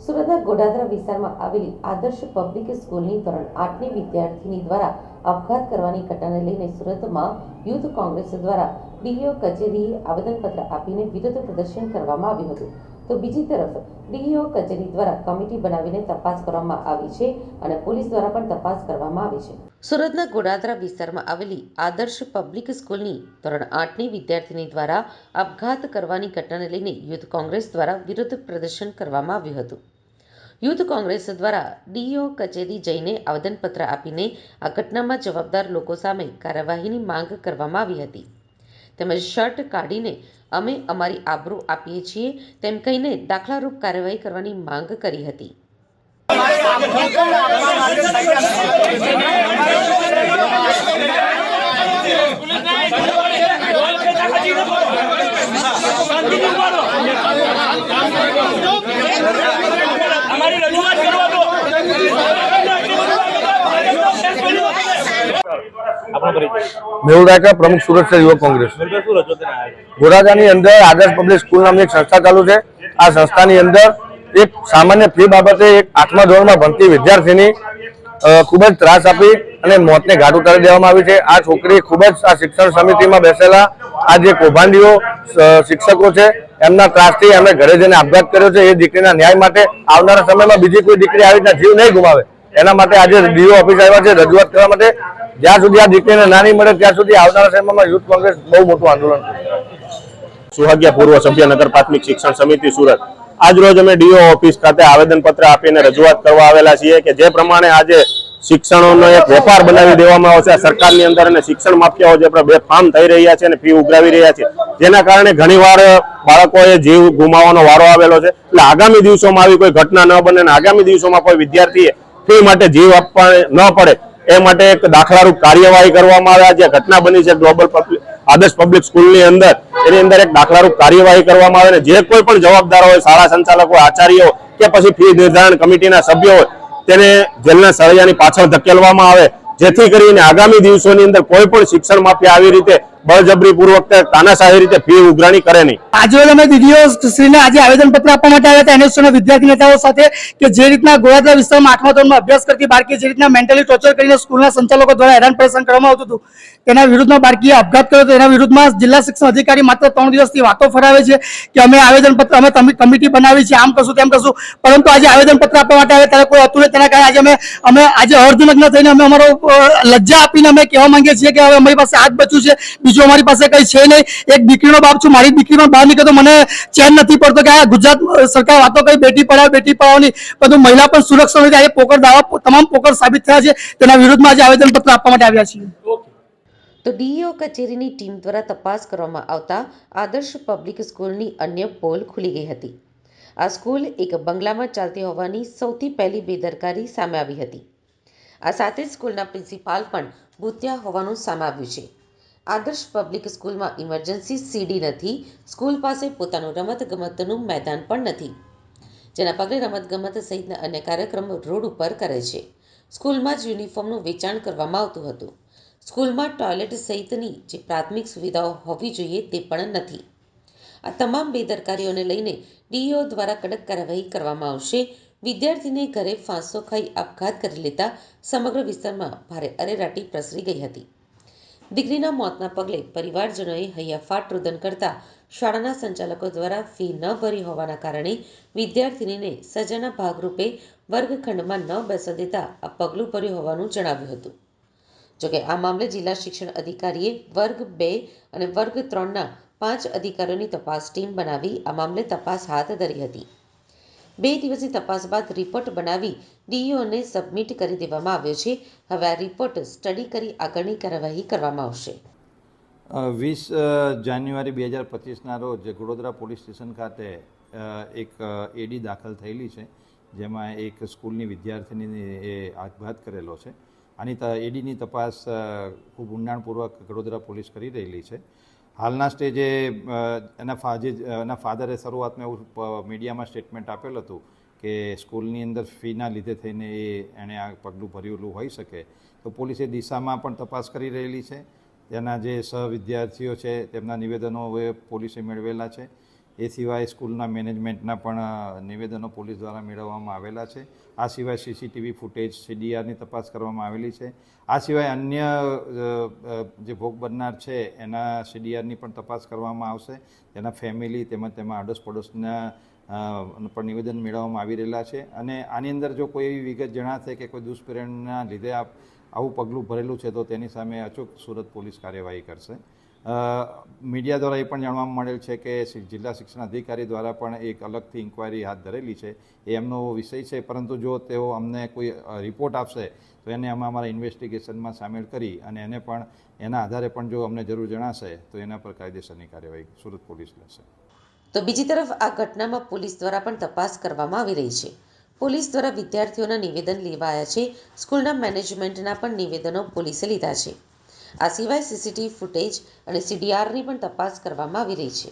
સુરતના ગોડાદરા વિસ્તારમાં આવેલી આદર્શ પબ્લિક સ્કૂલની ધોરણ આઠની વિદ્યાર્થીની દ્વારા આપઘાત કરવાની ઘટનાને લઈને સુરતમાં યુથ કોંગ્રેસ દ્વારા ડીઈઓ કચેરીએ આવેદનપત્ર આપીને વિરોધ પ્રદર્શન કરવામાં આવ્યું હતું. તો બીજી તરફ ડીઈઓ કચેરી દ્વારા કમિટી બનાવીને તપાસ કરવામાં આવી છે અને પોલીસ દ્વારા પણ તપાસ કરવામાં આવી છે. સુરતના ગોડાદરા વિસ્તારમાં આવેલી આદર્શ પબ્લિક સ્કૂલની ધોરણ આઠની વિદ્યાર્થીની દ્વારા આપઘાત કરવાની ઘટનાને લઈને યુથ કોંગ્રેસ દ્વારા વિરોધ પ્રદર્શન કરવામાં આવ્યું હતું. યુથ કોંગ્રેસ દ્વારા ડીઈઓ કચેરી જઈને આવેદનપત્ર આપીને આ ઘટનામાં જવાબદાર લોકો સામે કાર્યવાહીની માંગ કરવામાં આવી હતી. તેમજ શર્ટ કાઢીને અમે અમારી આબરૂ આપીએ છીએ તેમ કહીને દાખલારૂપ કાર્યવાહી કરવાની માંગ કરી હતી. મેહુલ પ્રમુખ સુરત યુવક કોંગ્રેસ? ગોરાજાની અંદર આદર્શ પબ્લિક સ્કૂલ નામની એક સંસ્થા ચાલુ છે આ સંસ્થાની અંદર એક સામાન્ય ફી બાબતે એક આઠમા ધોરણમાં ભણતી વિદ્યાર્થીની ખૂબ જ ત્રાસ આપી અને મોતને ઘાટ ઉતારી દેવામાં આવી છે. આ છોકરી ખૂબ જ આ શિક્ષણ સમિતિમાં બેસેલા આ જે કૌભાંડીઓ શિક્ષકો છે, એમના ત્રાસથી એમણે ઘરે જઈને આપઘાત કર્યો છે. એ દીકરીના ન્યાય માટે આવનારા સમયમાં બીજી કોઈ દીકરી આવી રીતના જીવ નહીં ગુમાવે. એના માટે આજે ડીઓ ઓફિસ આવ્યા છે રજૂઆત કરવા માટે. જ્યાં સુધી આ દીકરીને નહીં મળે, ત્યાં સુધી આવનારા સમયમાં યુથ કોંગ્રેસ બહુ મોટું આંદોલન સુહાગ્યા પૂર્વ સભ્ય નગર પ્રાથમિક શિક્ષણ સમિતિ સુરત. આજ રોજ અમે ડીઓ ઓફિસ ખાતે આવેદનપત્ર આપીને રજૂઆત કરવા આવેલા છીએ કે જે પ્રમાણે આજે શિક્ષણનો એક વેપાર બનાવી દેવામાં આવશે. સરકારની અંદર અને શિક્ષણ માફિયાઓ જે બે ફાર્મ થઈ રહ્યા છે અને ફી ઉઘરાવી રહ્યા છે. જેના કારણે ઘણીવાર બાળકોએ જીવ ગુમાવવાનો વારો આવેલો છે. એટલે આગામી દિવસોમાં આવી કોઈ ઘટના ન બને અને આગામી દિવસોમાં કોઈ વિદ્યાર્થીએ ફી માટે જીવ આપવા ન પડે. એ માટે એક દાખલારૂપ કાર્યવાહી કરવામાં આવે. જે ઘટના બની છે ગ્લોબલ પબ્લિક આદર્શ પબ્લિક સ્કૂલની અંદર, એની અંદર એક દાખલારૂપ કાર્યવાહી કરવામાં આવે અને જે કોઈ પણ જવાબદાર હોય, શાળા સંચાલકો, આચાર્યો કે પછી ફી નિર્ધારણ કમિટીના સભ્યો હોય, તેને જેલના સળિયાની પાછળ ધકેલવામાં આવે. જેથી કરીને આગામી દિવસોની અંદર કોઈ પણ શિક્ષણ માફિયા આવી રીતે બળજબરી પૂર્વક તાનાશાહી રીતે ફી ઉઘરાણી કરે નહીં. આજે અમે દીદીઓ શ્રીને આજે આવેદનપત્ર આપવા માટે આવ્યા હતા. એનએસયુના વિદ્યાર્થી નેતાઓ સાથે કે જે રીતના ગોળાદરા વિસ્તારમાં આઠમા ધોરણમાં અભ્યાસ કરતી બાળકી જે રીતના મેન્ટલી ટોર્ચર કરીને સ્કૂલના સંચાલકો દ્વારા હેરાન પરેશાન કરવામાં આવતું હતું, તેના વિરુદ્ધમાં બાળકીએ અપઘાત કર્યો હતો. એના વિરુદ્ધમાં જિલ્લા શિક્ષણ અધિકારી માત્ર ત્રણ દિવસથી વાતો ફરાવે છે કે અમે આવેદનપત્ર અમે તમી- કમિટી બનાવી છે, આમ કશું તેમ કશું પરંતુ આજે આવેદન પત્ર આપવા માટે આવ્યા ત્યારે કોઈ હતું નહીં. તેના કારણે આજે અમે અમે આજે અર્ધનગ્ન થઈને અમે અમારો લજ્જા આપીને અમે કહેવા માંગીએ છીએ કે હવે અમારી પાસે હાથ બચ્યું છે. બીજું અમારી પાસે કઈ છે નહીં. એક દીકરીનો બાપ છું, મારી દીકરીમાં બહાર નીકળે તો મને ચેન નથી પડતો કે આ ગુજરાત સરકાર વાતો કઈ બેટી પઢાઓ બેટી પઢાઓની પરંતુ મહિલા પણ સુરક્ષા નથી આજે પોકર દાવા, તમામ પોકર સાબિત થયા છે. તેના વિરુદ્ધમાં આજે આવેદનપત્ર આપવા માટે આવ્યા છીએ. તો ડીઈઓ કચેરીની ટીમ દ્વારા તપાસ કરવામાં આવતા આદર્શ પબ્લિક સ્કૂલની અન્ય પોલ ખુલી ગઈ હતી. આ સ્કૂલ એક બંગલામાં ચાલતી હોવાની સૌથી પહેલી બેદરકારી સામે આવી હતી. આ સાથે સ્કૂલના પ્રિન્સિપાલ પણ ભૂત્યા હોવાનું સામે આવ્યું છે. આદર્શ પબ્લિક સ્કૂલમાં ઇમરજન્સી સીડી નથી, સ્કૂલ પાસે પોતાનું રમતગમતનું મેદાન પણ નથી. જેના પગલે રમતગમત સહિતના અન્ય કાર્યક્રમો રોડ ઉપર કરે છે. સ્કૂલમાં જ યુનિફોર્મનું વેચાણ કરવામાં આવતું હતું. સ્કૂલમાં ટોયલેટ સહિતની જે પ્રાથમિક સુવિધાઓ હોવી જોઈએ તે પણ નથી. આ તમામ બેદરકારીઓને લઈને ડીઈઓ દ્વારા કડક કાર્યવાહી કરવામાં આવશે. વિદ્યાર્થીને ઘરે ફાંસો ખાઈ આપઘાત કરી લેતા સમગ્ર વિસ્તારમાં ભારે અરેરાટી પ્રસરી ગઈ હતી. દીકરીના મોતના પગલે પરિવારજનોએ હૈયાફાટ રુદન કરતા શાળાના સંચાલકો દ્વારા ફી ન ભરી હોવાના કારણે વિદ્યાર્થિનીને સજાના ભાગરૂપે વર્ગખંડમાં ન બેસવા દેતા આ પગલું ભર્યું હોવાનું જણાવ્યું હતું. જોકે આ મામલે જિલ્લા શિક્ષણ અધિકારીએ વર્ગ બે અને વર્ગ ત્રણના પાંચ અધિકારીઓની તપાસ ટીમ બનાવી આ મામલે તપાસ હાથ ધરી હતી. બે દિવસની તપાસ બાદ રિપોર્ટ બનાવી ડીઈઓને સબમિટ કરી દેવામાં આવ્યો છે. હવે આ રિપોર્ટ સ્ટડી કરી આગળની કાર્યવાહી કરવામાં આવશે. વીસ જાન્યુઆરી બે હજાર પચીસના રોજ ગોડોદરા પોલીસ સ્ટેશન ખાતે એક એડી દાખલ થયેલી છે. જેમાં એક સ્કૂલની વિદ્યાર્થીની એ આપઘાત કરેલો છે. આની એડીની તપાસ ખૂબ ઊંડાણપૂર્વક વડોદરા પોલીસ કરી રહેલી છે. હાલના સ્ટેજે એના ફાજે, એના ફાધરે શરૂઆતમાં એવું મીડિયામાં સ્ટેટમેન્ટ આપેલ હતું કે સ્કૂલની અંદર ફીના લીધે થઈને એ એણે આ પગલું ભરેલું હોઈ શકે. તો પોલીસે દિશામાં પણ તપાસ કરી રહેલી છે. તેના જે સહ વિદ્યાર્થીઓ છે, તેમના નિવેદનો હવે પોલીસે મેળવેલા છે. એ સિવાય સ્કૂલના મેનેજમેન્ટના પણ નિવેદનો પોલીસ દ્વારા મેળવવામાં આવેલા છે. આ સિવાય સીસીટીવી ફૂટેજ, સીડીઆરની તપાસ કરવામાં આવેલી છે. આ સિવાય અન્ય જે ભોગ બનનાર છે, એના સીડીઆરની પણ તપાસ કરવામાં આવશે. તેના ફેમિલી તેમજ તેમાં આડોશ પડોશના પણ નિવેદન મેળવવામાં આવી રહેલા છે. અને આની અંદર જો કોઈ એવી વિગત જણાશે કે કોઈ દુષ્પ્રેરણના લીધે આપ, આવું પગલું ભરેલું છે, તો તેની સામે અચૂક સુરત પોલીસ કાર્યવાહી કરશે. મીડિયા દ્વારા એ પણ જાણવા મળેલ છે કે જિલ્લા શિક્ષણ અધિકારી દ્વારા પણ એક અલગથી ઇન્ક્વાયરી હાથ ધરેલી છે. એ એમનો વિષય છે, પરંતુ જો તેઓ અમને કોઈ રિપોર્ટ આપશે, તો એને અમે અમારા ઇન્વેસ્ટિગેશનમાં સામેલ કરી અને એને પણ, એના આધારે પણ જો અમને જરૂર જણાશે, તો એના પર કાયદેસરની કાર્યવાહી સુરત પોલીસ લેશે. તો બીજી તરફ આ ઘટનામાં પોલીસ દ્વારા પણ તપાસ કરવામાં આવી રહી છે. પોલીસ દ્વારા વિદ્યાર્થીઓના નિવેદન લેવાયા છે. સ્કૂલના મેનેજમેન્ટના પણ નિવેદનો પોલીસે લીધા છે. આ સિવાય સીસીટીવી ફૂટેજ અને સીડીઆરની પણ તપાસ કરવામાં આવી રહી છે.